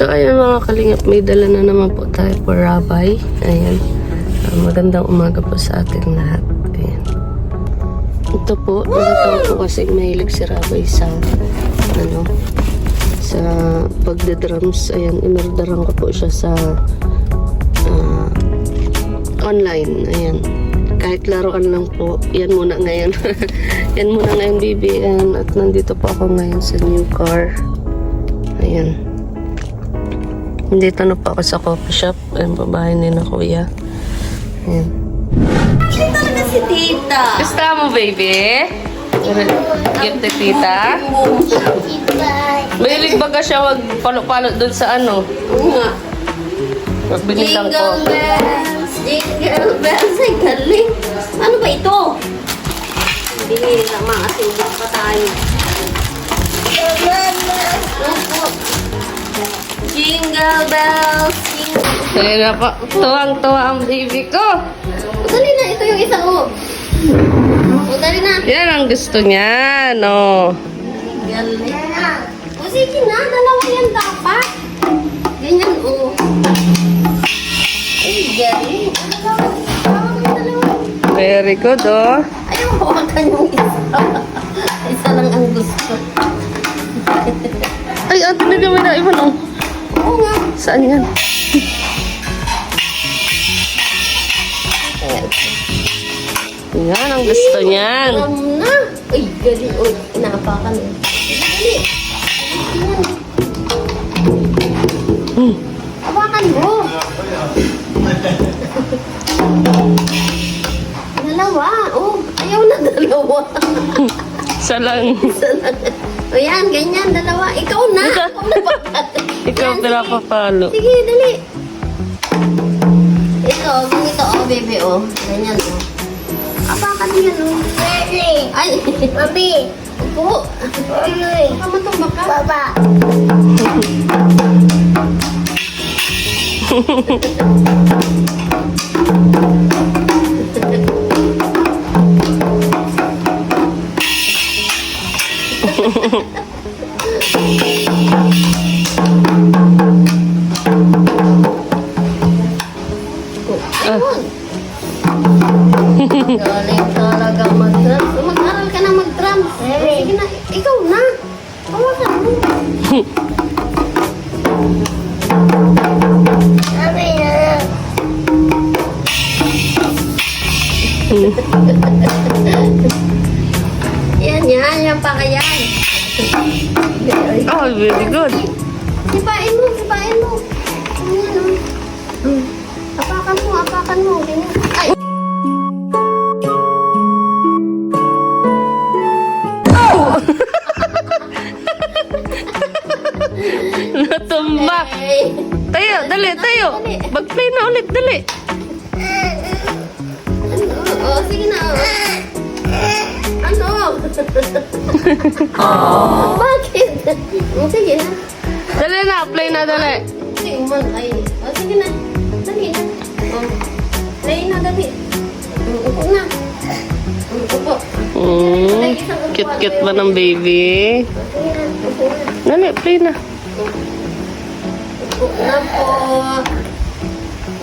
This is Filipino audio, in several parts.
So, ayan mga kalingap, may dala na naman po tayo for Rabay. Ayan. Ah, magandang umaga po sa ating lahat. Ayan. Ito po, nakatawa po kasi mahilig si Rabay sa, ano, sa pagde-drums. Ayan, inorderan ko po siya sa ah, online. Ayan. Kahit laruan lang po, yan muna ngayon. yan muna ngayon. Ayan, at nandito po ako ngayon sa new car. Ayan. Nandito na po ako sa coffee shop. Ayan, babahay ni na kuya. Ayan. Talaga si tita. Gusto mo, baby? Gift ni tita? Mahilig baga siya magpalo-palo dun sa ano? Oo nga. Binitang ko. Jingle bells, jingle bells. Ay, galing. Ano ba ito? Hindi na makasingit pa tayo. Opo. Jingle bells, jingle Kaya na po, tuwang-tuwa ang baby ko. O, dali na. Ito yung isa ko. O, dali na. Yan ang gusto niya, no? Galing. O, sige na. Dalawa yan dapat. Ganyan, o. Ay, galing. Dalawa. Very good, oh. Ayaw, hawakan yung isa. isa lang ang gusto. Ay, ate, may gamay na iba, no? Saan yan? Yan ang gusto niyan. Alam na. Ay, galing. Uy, inaapakan eh. Hmm. Hawakan mo. dalawa. Oh, ayaw na dalawa. Isa lang. Isa lang. O yan, ganyan, dalawa. Ikaw na. Ikaw. Na ba? Ikaw Yan, pinapapalo. Sige, dali. Ito, ganito, oh, bebe, oh. Ganyan, oh. Apakan yan, oh. Ay, Mami. Upo. Mami. Baka matumbak ka. Baba. Na. Yan, yan. Yan pa kaya. Oh, very good. Sipain mo, sipain mo. Oh. Apakan mo, apakan mo. Ganyan. Ay! Natumba. Ay! Tayo, dali, tayo. Mag-play na ulit, dali. Ano? Oh, sige na. oh. Ano? Bakit? Oh, sige na. Dali na, play na, dali. Sige, man. Ay. Oh, sige na. Dali na. Oh. Play na, dali. Upo na. Upo. Mm, cute-cute ba ng baby? Na. Upo na. Dali, play na. Upo na po.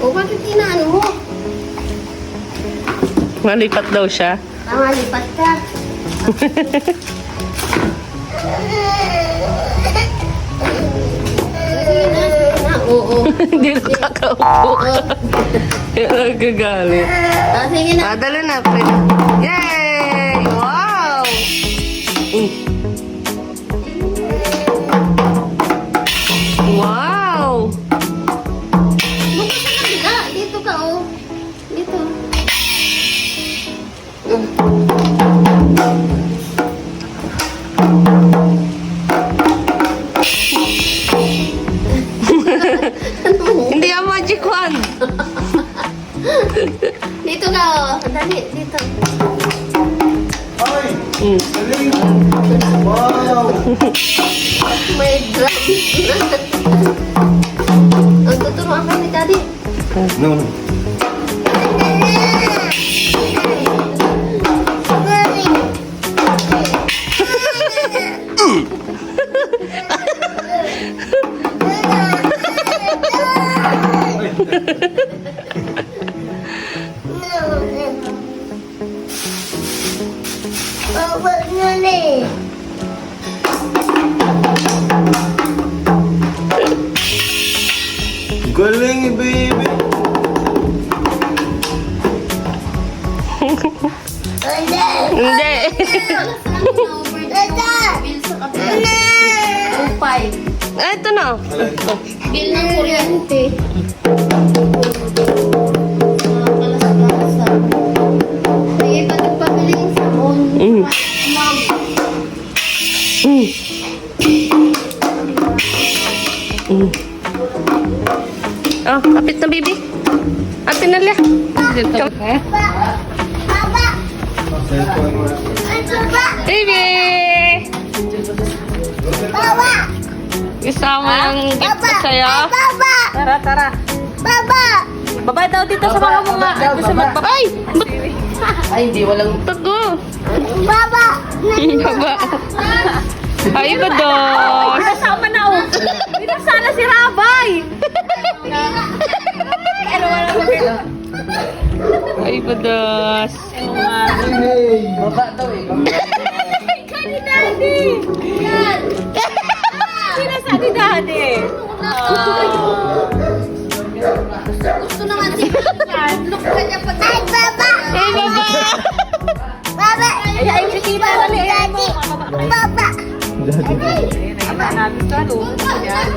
Oh, bakit inaano mo? Malipat daw siya. Tama, lipat ka. Sige na, sige na. Oo. Hindi nakakaupo. Nagagalit. Ah, sige na. Ah, na, na. Yay! Wow! Dito ka, oh. Dali, dito. Mm. Wow! May na. Ang tuturuan ka ni Daddy. No, no. Galing baby. Hindi. Hindi. Dada. ah, ito na. Bill ng kuryente. Mm. Ma'am. Mm. Mm. Oh, kapit na, baby. Ate na liya. Baba. Baby! Baba. Isama yung gift sa'yo. Baba. Tara, tara. Baba. Babay daw dito sa mga mga. Gusto! Ay, hindi. Walang tago. Baba. Baba. Ay, bados. Kasama na ako. Dito sana si Rabay. Ano ko dito? Ay, bados. Baba daw eh. Ikaw ni Daddy. Yan. Sinasa ni Daddy. Ah. Gusto naman si Look ka niya pag... Ay, baba. Baba. Baba. Ay, ay, si Tita. Ay, Daddy. Baba. Tama na, gusto ano. Yan.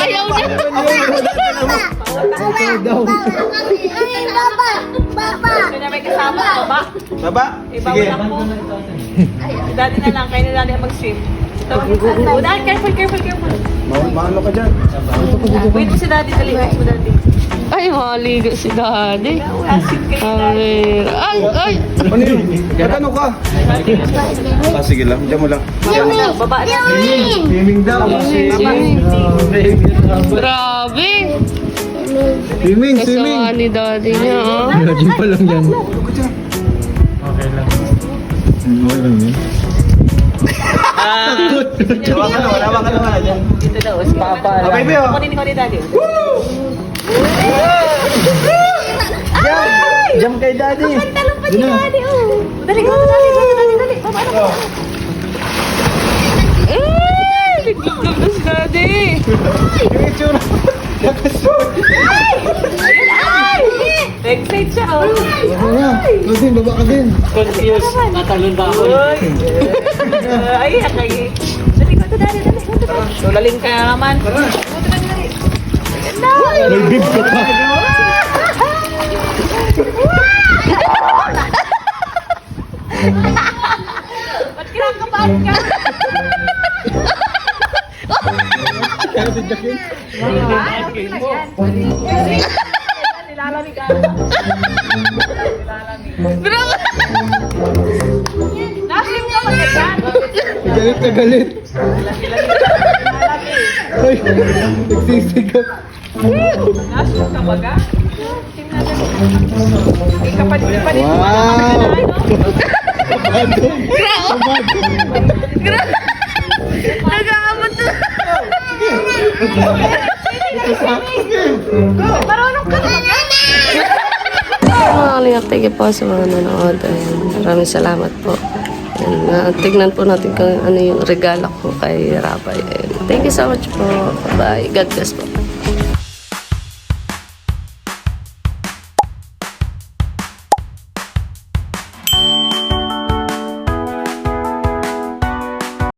Ayaw niya. Ay, baba. Baba. May kasama, baba. Baba? Sige. wala Daddy na lang, kayo na Daddy ang mag-swim. Daddy, careful, careful, careful. Ma- Maano ka dyan? Wait mo si Daddy, dali. Wait mo Daddy. Ay, maligo si daddy. Ay, ay, ay. Ano yun? Magano ka? Ah, sige lang. Diyan mo lang. Baba, baba na. Swimming daw. Grabe. Swimming, Kasama ni daddy niya, oh. Gym pa lang yan. Okay lang. Okay lang ka naman, hawa ka naman. Dyan. Dito daw, si Papa. Baby, oh. Kunin ko ni Daddy. Jump kay daddy. Talong pa si Daddy, oh. Dali, go, dali, dali, dali. Baba na. Ay, naglublog na si daddy. Yung itsura. Nakasuot. Ayun, ay! Excited siya, oh. Ikaw din, baba ka din. Confused. Natalon ba ako? Ay, akay. Dali, go dali, Daddy. Tulaling ka na naman. Dali. May bib ka pa. Ba't kinakabahan ka? Kaya si Jackie. Nilalamig ka. Grabe. Naslim ka ba ganyan? Galit na galit. Ay, nagsisigap. Naslim ka ba ga? Ay, kapalit pa rin. Wow! Grabe. Nag-aabot na. Marunong ka ba ga? Mga kalingap, thank you po sa mga nanonood. Ayan, maraming salamat po. Ayan, na, tignan po natin kung ano yung regalo ko kay Rabay. Thank you so much po. Bye. God bless po.